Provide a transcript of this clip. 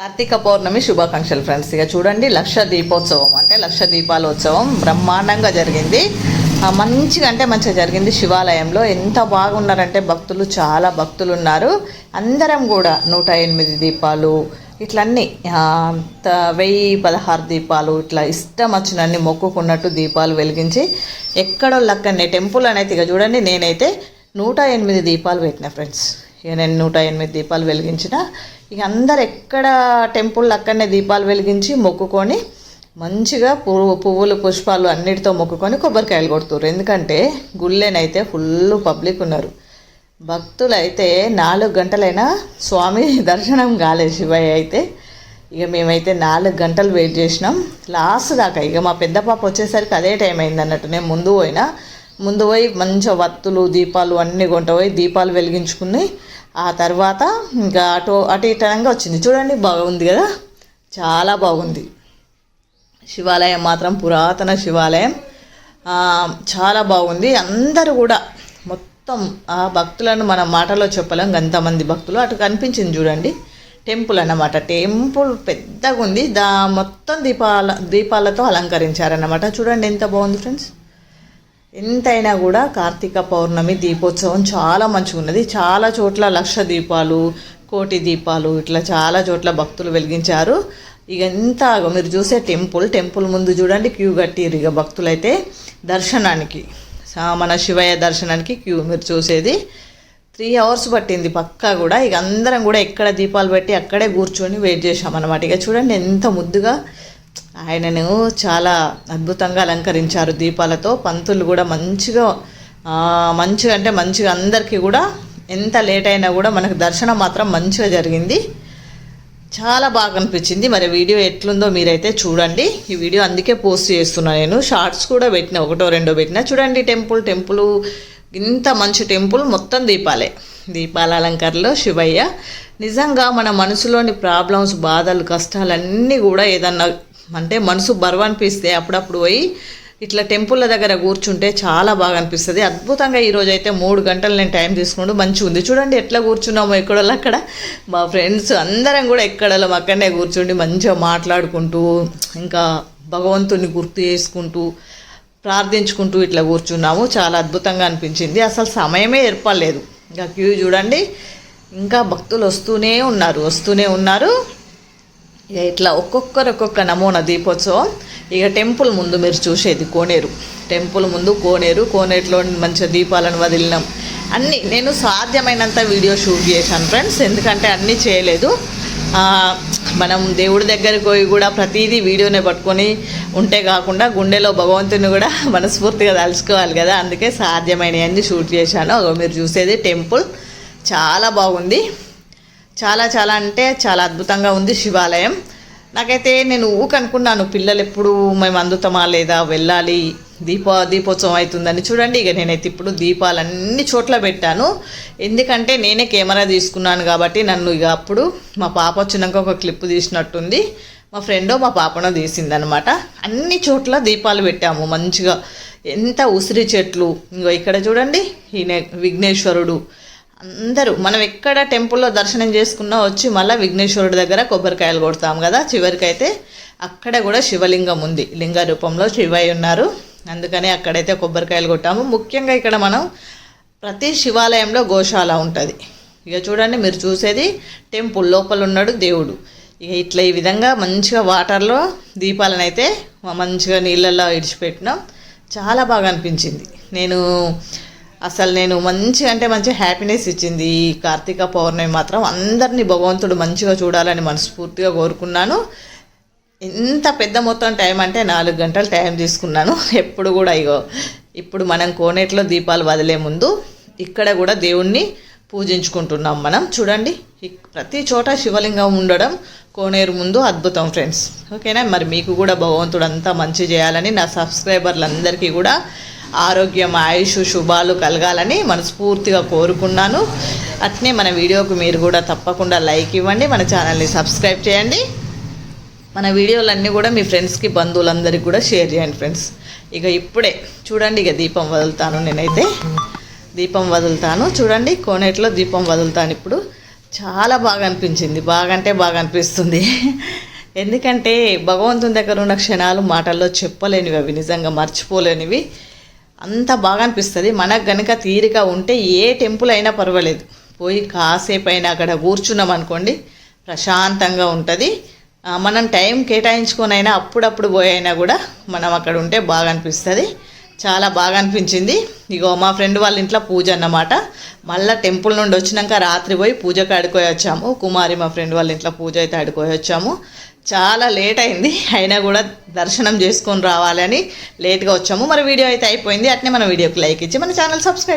కార్తీక పౌర్ణమి శుభాకాంక్షలు ఫ్రెండ్స్. ఇక చూడండి లక్ష దీపోత్సవం అంటే లక్ష దీపాల ఉత్సవం బ్రహ్మాండంగా జరిగింది. మంచిగా అంటే మంచిగా జరిగింది శివాలయంలో. ఎంత బాగున్నారంటే భక్తులు చాలా భక్తులు ఉన్నారు. అందరం కూడా నూట ఎనిమిది దీపాలు ఇట్లన్నీ వెయ్యి పదహారు దీపాలు ఇట్లా ఇష్టం వచ్చినన్ని మొక్కుకున్నట్టు దీపాలు వెలిగించి ఎక్కడో లక్కనే టెంపుల్ అనేది ఇక చూడండి నేనైతే నూట ఎనిమిది దీపాలు పెట్టిన ఫ్రెండ్స్. ఇక నేను నూట ఎనిమిది దీపాలు వెలిగించిన. ఇక అందరు ఎక్కడ టెంపుల్ అక్కడనే దీపాలు వెలిగించి మొక్కుకొని మంచిగా పువ్వు పువ్వులు పుష్పాలు అన్నిటితో మొక్కుకొని కొబ్బరికాయలు కొడుతున్నారు ఎందుకంటే గుళ్ళేనైతే ఫుల్ పబ్లిక్ ఉన్నారు. భక్తులైతే నాలుగు గంటలైనా స్వామి దర్శనం కాలే శివయ్య అయితే. ఇక మేమైతే నాలుగు గంటలు వెయిట్ చేసినాం. లాస్ట్ దాకా ఇక మా పెద్ద పాప వచ్చేసరికి అదే టైం అయింది అన్నట్టు. నేను ముందు పోయినా. ముందు పోయి మంచిగా వత్తులు దీపాలు అన్నీ కొంట పోయి దీపాలు వెలిగించుకుని ఆ తర్వాత ఇంకా అటు అటు ఇటనంగా వచ్చింది. చూడండి బాగుంది కదా? చాలా బాగుంది. శివాలయం మాత్రం పురాతన శివాలయం. చాలా బాగుంది. అందరూ కూడా మొత్తం ఆ భక్తులను మన మాటలో చెప్పలేం. అంతమంది భక్తులు అటు కనిపించింది చూడండి. టెంపుల్ అన్నమాట. టెంపుల్ పెద్దగా ఉంది దా మొత్తం దీపాల దీపాలతో అలంకరించారన్నమాట. చూడండి ఎంత బాగుంది ఫ్రెండ్స్. ఎంతైనా కూడా కార్తీక పౌర్ణమి దీపోత్సవం చాలా మంచిగా ఉన్నది. చాలా చోట్ల లక్ష దీపాలు కోటి దీపాలు ఇట్లా చాలా చోట్ల భక్తులు వెలిగించారు. ఇక ఎంత మీరు చూసే టెంపుల్ టెంపుల్ ముందు చూడండి క్యూ కట్టిరు ఇక భక్తులైతే దర్శనానికి. మన శివయ్య దర్శనానికి క్యూ మీరు చూసేది. త్రీ అవర్స్ పట్టింది పక్కా కూడా. ఇక అందరం కూడా ఎక్కడ దీపాలు పెట్టి అక్కడే కూర్చొని వెయిట్ చేసామన్నమాట ఇక చూడండి ఎంత ముద్దుగా ఆయనను చాలా అద్భుతంగా అలంకరించారు దీపాలతో. పంతులు కూడా మంచిగా మంచిగా అంటే మంచిగా అందరికీ కూడా ఎంత లేట్ అయినా కూడా మనకు దర్శనం మాత్రం మంచిగా జరిగింది. చాలా బాగా అనిపించింది. మరి వీడియో ఎట్లుందో మీరైతే చూడండి. ఈ వీడియో అందుకే పోస్ట్ చేస్తున్నా నేను. షార్ట్స్ కూడా పెట్టిన ఒకటో రెండో పెట్టిన. చూడండి టెంపుల్ టెంపుల్ ఇంత మంచి టెంపుల్ మొత్తం దీపాలే. దీపాల అలంకరణలో శివయ్య. నిజంగా మన మనసులోని ప్రాబ్లమ్స్ బాధలు కష్టాలన్నీ కూడా ఏదన్నా అంటే మనసు బరువు అనిపిస్తే అప్పుడప్పుడు పోయి ఇట్లా టెంపుల్ల దగ్గర కూర్చుంటే చాలా బాగా అనిపిస్తుంది. అద్భుతంగా ఈరోజు అయితే మూడు గంటలు నేను టైం తీసుకుంటూ మంచిగా ఉంది. చూడండి ఎట్లా కూర్చున్నామో ఎక్కడో అక్కడ. మా ఫ్రెండ్స్ అందరం కూడా ఎక్కడలో అక్కడనే కూర్చుండి మంచిగా మాట్లాడుకుంటూ ఇంకా భగవంతుని గుర్తు చేసుకుంటూ ప్రార్థించుకుంటూ ఇట్లా కూర్చున్నాము. చాలా అద్భుతంగా అనిపించింది. అసలు సమయమే ఏర్పడలేదు. ఇంకా క్యూ చూడండి. ఇంకా భక్తులు వస్తూనే ఉన్నారు వస్తూనే ఉన్నారు. ఇక ఇట్లా ఒక్కొక్కరు ఒక్కొక్క నమూనా దీపోత్సవం. ఇక టెంపుల్ ముందు మీరు చూసేది కోనేరు. టెంపుల్ ముందు కోనేరు. కోనేరులో మంచిగా దీపాలను వదిలినాం. అన్నీ నేను సాధ్యమైనంత వీడియో షూట్ చేశాను ఫ్రెండ్స్. ఎందుకంటే అన్నీ చేయలేదు. మనం దేవుడి దగ్గరికి పోయి కూడా ప్రతిదీ వీడియోనే పట్టుకొని ఉంటే కాకుండా గుండెలో భగవంతుని కూడా మనస్ఫూర్తిగా తలుచుకోవాలి కదా. అందుకే సాధ్యమైనవన్నీ షూట్ చేశాను. మీరు చూసేది టెంపుల్. చాలా బాగుంది. చాలా చాలా అంటే చాలా అద్భుతంగా ఉంది శివాలయం. నాకైతే నేను ఊకనుకున్నాను పిల్లలు ఎప్పుడు మేము అందుతామా లేదా వెళ్ళాలి దీప దీపోత్సవం అవుతుందని. చూడండి ఇక నేనైతే ఇప్పుడు దీపాలు అన్ని చోట్ల పెట్టాను. ఎందుకంటే నేనే కెమెరా తీసుకున్నాను కాబట్టి నన్ను ఇక అప్పుడు మా పాప వచ్చినాక ఒక క్లిప్ తీసినట్టుంది. మా ఫ్రెండో మా పాపనో తీసిందనమాట. అన్ని చోట్ల దీపాలు పెట్టాము మంచిగా. ఎంత ఉసిరి చెట్లు. ఇంకో ఇక్కడ చూడండి ఈయన విఘ్నేశ్వరుడు. అందరూ మనం ఎక్కడ టెంపుల్లో దర్శనం చేసుకున్నా వచ్చి మళ్ళీ విఘ్నేశ్వరుడి దగ్గర కొబ్బరికాయలు కొడతాం కదా చివరికైతే అక్కడ కూడా శివలింగం ఉంది లింగ రూపంలో శివయ్య ఉన్నారు. అందుకని అక్కడైతే కొబ్బరికాయలు కొట్టాము. ముఖ్యంగా ఇక్కడ మనం ప్రతి శివాలయంలో గోశాల ఉంటుంది. ఇక చూడండి మీరు చూసేది టెంపుల్ లోపల ఉన్నాడు దేవుడు. ఇక ఇట్లా ఈ విధంగా మంచిగా వాటర్లో దీపాలను అయితే మంచిగా నీళ్ళల్లో ఇడిచిపెట్టినాం. చాలా బాగా అనిపించింది. నేను అసలు నేను మంచి అంటే మంచి హ్యాపీనెస్ ఇచ్చింది. ఈ కార్తీక పౌర్ణమి మాత్రం అందరినీ భగవంతుడు మంచిగా చూడాలని మనస్ఫూర్తిగా కోరుకున్నాను. ఎంత పెద్ద మొత్తం టైం అంటే నాలుగు గంటలు టైం తీసుకున్నాను. ఎప్పుడు కూడా ఇగో ఇప్పుడు మనం కోనేట్లో దీపాలు వదిలే ముందు ఇక్కడ కూడా దేవుణ్ణి పూజించుకుంటున్నాం మనం. చూడండి ప్రతి చోట శివలింగం ఉండడం కోనేరు ముందు అద్భుతం ఫ్రెండ్స్ ఓకేనా మరి మీకు కూడా భగవంతుడు అంతా మంచి చేయాలని నా సబ్స్క్రైబర్లందరికీ కూడా ఆరోగ్యం ఆయుష్ శుభాలు కలగాలని మనస్ఫూర్తిగా కోరుకున్నాను. అట్నే మన వీడియోకు మీరు కూడా తప్పకుండా లైక్ ఇవ్వండి మన ఛానల్ని సబ్స్క్రైబ్ చేయండి. మన వీడియోలన్నీ కూడా మీ ఫ్రెండ్స్కి బంధువులందరికీ కూడా షేర్ చేయండి ఫ్రెండ్స్. ఇక ఇప్పుడే చూడండి ఇక దీపం వదులుతాను నేనైతే. దీపం వదులుతాను. చూడండి కోనేట్లో దీపం వదులుతాను ఇప్పుడు. చాలా బాగా అనిపించింది. బాగా అంటే బాగా అనిపిస్తుంది. ఎందుకంటే భగవంతుని దగ్గర ఉన్న క్షణాలు మాటల్లో చెప్పలేనివి అవి నిజంగా మర్చిపోలేనివి. అంత బాగా అనిపిస్తుంది మనకు గనుక తీరిక ఉంటే ఏ టెంపుల్ అయినా పర్వాలేదు. పోయి కాసేపు అయినా అక్కడ కూర్చున్నాం అనుకోండి ప్రశాంతంగా ఉంటుంది. మనం టైం కేటాయించుకొనైనా అప్పుడప్పుడు పోయి అయినా కూడా మనం అక్కడ ఉంటే బాగా అనిపిస్తుంది చాలా బాగా అనిపించింది ఇగో మా ఫ్రెండ్ వాళ్ళ ఇంట్లో పూజ అన్నమాట. మళ్ళీ టెంపుల్ నుండి వచ్చినాక రాత్రి పోయి పూజకు ఆడుకోయి వచ్చాము. కుమారి మా ఫ్రెండ్ వాళ్ళ ఇంట్లో పూజ అయితే ఆడుకోయి వచ్చాము. చాలా లేట్ అయింది. అయినా కూడా దర్శనం చేసుకొని రావాలని లేట్గా వచ్చాము. మరి వీడియో అయితే అయిపోయింది. అట్నే మన వీడియోకి లైక్ ఇచ్చి మన ఛానల్ సబ్స్క్రైబ్